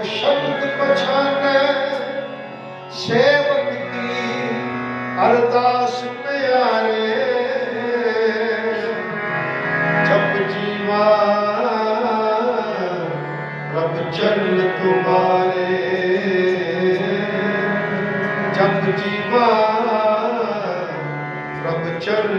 ਉਹ ਸ਼ਬਦ ਪਛਾਨੈ, ਸੇਵਕ ਕੀ ਅਰਦਾਸ ਪਿਆਰੇ। ਜਪ ਜੀਵਾ ਰੱਬ ਚਰਨ ਤੁਮਾਰੇ ਜਪ ਜੀਵਾ ਰੱਬ ਚਰਨ